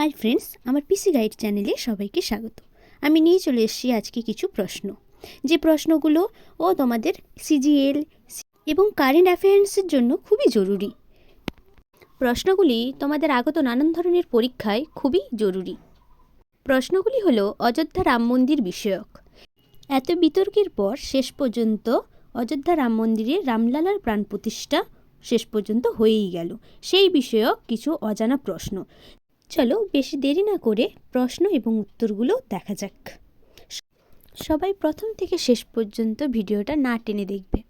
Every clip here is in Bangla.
হাই ফ্রেন্ডস আমার পিসি গাইড চ্যানেলে সবাইকে স্বাগত। আমি নিয়ে চলে এসেছি আজকে কিছু প্রশ্ন। যে প্রশ্নগুলো ও তোমাদের সিজিএল এবং কারেন্ট অ্যাফেয়ার্সের জন্য খুবই জরুরি। প্রশ্নগুলি তোমাদের আগত নানান ধরনের পরীক্ষায় খুবই জরুরি। প্রশ্নগুলি হলো অযোধ্যা রাম মন্দির বিষয়ক। এত বিতর্কের পর শেষ পর্যন্ত অযোধ্যা রাম মন্দিরে রামলালার প্রাণ প্রতিষ্ঠা শেষ পর্যন্ত হয়েই গেল। সেই বিষয়ক কিছু অজানা প্রশ্ন। চলো বেশি দেরি না করে প্রশ্ন এবং উত্তরগুলো দেখা যাক। সবাই প্রথম থেকে শেষ পর্যন্ত ভিডিওটা না টেনে দেখবে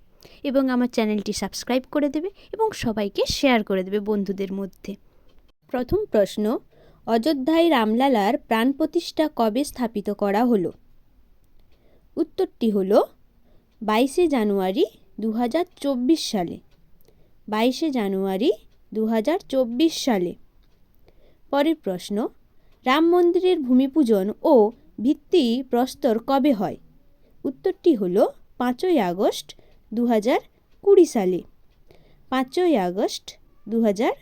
এবং আমার চ্যানেলটি সাবস্ক্রাইব করে দেবে এবং সবাইকে শেয়ার করে দেবে বন্ধুদের মধ্যে। প্রথম প্রশ্ন, অযোধ্যায় রামলালার প্রাণ প্রতিষ্ঠা কবে স্থাপিত করা হলো? উত্তরটি হলো বাইশে জানুয়ারি দু হাজার চব্বিশ সালে। বাইশে জানুয়ারি দু হাজার চব্বিশ সালে। পরের প্রশ্ন, রাম মন্দিরের ভূমিপূজন ও ভিত্তি প্রস্তর কবে হয়? উত্তরটি হল পাঁচই আগস্ট দু হাজার কুড়ি সালে। পাঁচই আগস্ট দু হাজার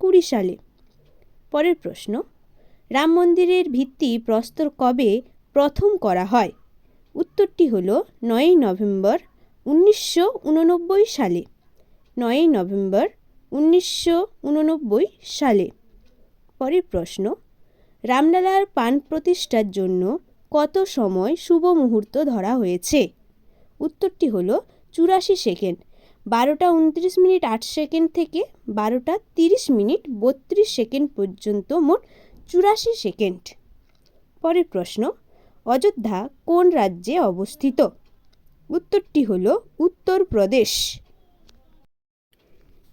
কুড়ি সালে। পরের প্রশ্ন, রাম মন্দিরের ভিত্তি প্রস্তর কবে প্রথম করা হয়? উত্তরটি হল নয়ই নভেম্বর উনিশশো উননব্বই সালে। নয়ই নভেম্বর উনিশশো উননব্বই সালে। পরের প্রশ্ন, রামলালার পান প্রতিষ্ঠার জন্য কত সময় শুভ মুহূর্ত ধরা হয়েছে? উত্তরটি হল চুরাশি সেকেন্ড, বারোটা উনত্রিশ মিনিট আট সেকেন্ড থেকে বারোটা তিরিশ মিনিট বত্রিশ সেকেন্ড পর্যন্ত মোট চুরাশি সেকেন্ড। পরের প্রশ্ন, অযোধ্যা কোন রাজ্যে অবস্থিত? উত্তরটি হল উত্তরপ্রদেশ।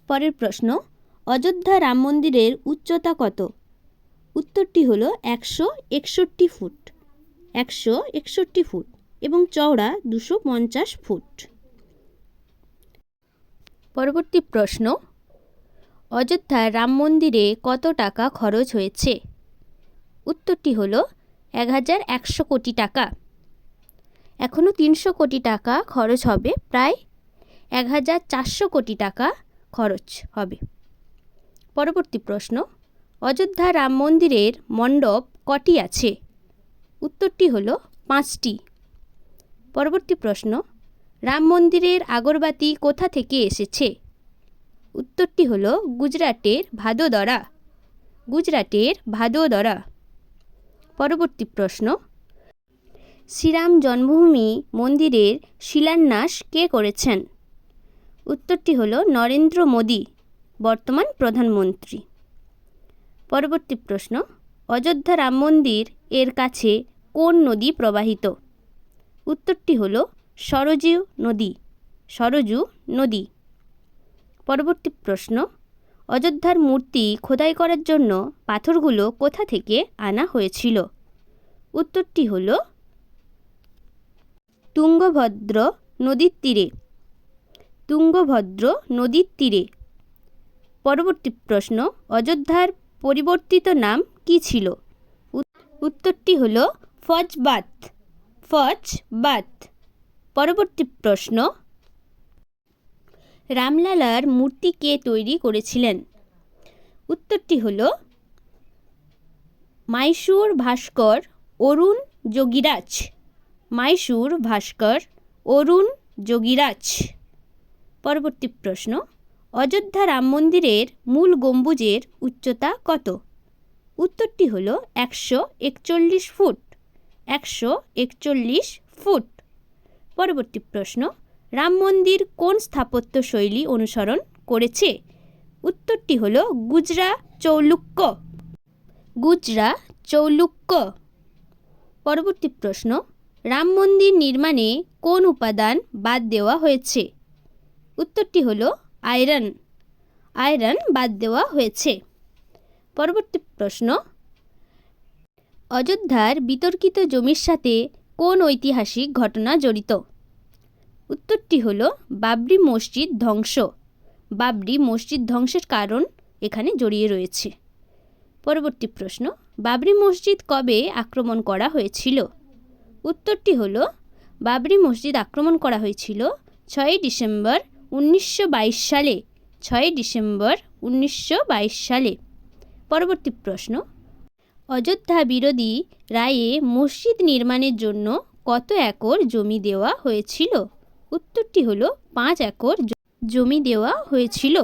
পরের প্রশ্ন অযোধ্যা রাম মন্দিরের উচ্চতা কত? উত্তরটি হলো একশো একষট্টি ফুট। একশো একষট্টি ফুট এবং চওড়া দুশো পঞ্চাশ ফুট। পরবর্তী প্রশ্ন অযোধ্যার রাম মন্দিরে কত টাকা খরচ হয়েছে? উত্তরটি হলো এক হাজার একশো কোটি টাকা। এখনও তিনশো কোটি টাকা খরচ হবে, প্রায় এক হাজার চারশো কোটি টাকা খরচ হবে। পরবর্তী প্রশ্ন, অযোধ্যা রাম মন্দিরের মণ্ডপ কটি আছে? উত্তরটি হল পাঁচটি। পরবর্তী প্রশ্ন, রাম মন্দিরের আগরবাতি কোথা থেকে এসেছে? উত্তরটি হল গুজরাটের ভাদোদরা। গুজরাটের ভাদোদরা। পরবর্তী প্রশ্ন, শ্রীরাম জন্মভূমি মন্দিরের শিলান্যাস কে করেছেন? উত্তরটি হল নরেন্দ্র মোদী। বর্তমান প্রধানমন্ত্রী। পরবর্তী প্রশ্ন, অযোধ্যা রাম মন্দির এর কাছে কোন নদী প্রবাহিত? উত্তরটি হল সরজু নদী সরজু নদী। পরবর্তী প্রশ্ন, অযোধ্যার মূর্তি খোদাই করার জন্য পাথরগুলো কোথা থেকে আনা হয়েছিল? উত্তরটি হল তুঙ্গভদ্র নদীর তীরে। তুঙ্গভদ্র নদীর তীরে পরবর্তী প্রশ্ন, অযোধ্যার পরিবর্তিত নাম কি ছিল? উত্তরটি হল ফজবাত ফজবাত। পরবর্তী প্রশ্ন, রামলালার মূর্তি কে তৈরি করেছিলেন? উত্তরটি হল মাইসুর ভাস্কর অরুণ যোগীরাজ। মাইসুর ভাস্কর অরুণ যোগীরাজ। পরবর্তী প্রশ্ন অযোধ্যা রাম মন্দিরের মূল গম্বুজের উচ্চতা কত? উত্তরটি হল একশো একচল্লিশ ফুট। একশো একচল্লিশ ফুট। পরবর্তী প্রশ্ন, রাম মন্দির কোন স্থাপত্য শৈলী অনুসরণ করেছে? উত্তরটি হল গুজরা চৌলুক্য। গুজরা চৌলুক্য। পরবর্তী প্রশ্ন, রাম মন্দির নির্মাণে কোন উপাদান বাদ দেওয়া হয়েছে? উত্তরটি হলো আয়রন। আয়রন বাদ দেওয়া হয়েছে। পরবর্তী প্রশ্ন, অযোধ্যার বিতর্কিত জমির সাথে কোন ঐতিহাসিক ঘটনা জড়িত? উত্তরটি হল, বাবরি মসজিদ ধ্বংস। বাবরি মসজিদ ধ্বংসের কারণ এখানে জড়িয়ে রয়েছে। পরবর্তী প্রশ্ন, বাবরি মসজিদ কবে আক্রমণ করা হয়েছিল? উত্তরটি হল, বাবরি মসজিদ আক্রমণ করা হয়েছিল ছয়ই ডিসেম্বর উনিশশো বাইশ সালে, ছয় ডিসেম্বর উনিশশো বাইশ সালে। পরবর্তী প্রশ্ন, অযোধ্যা বিরোধী রায়ে মসজিদ নির্মাণের জন্য কত একর জমি দেওয়া হয়েছিল? উত্তরটি হলো পাঁচ একর জমি দেওয়া হয়েছিল।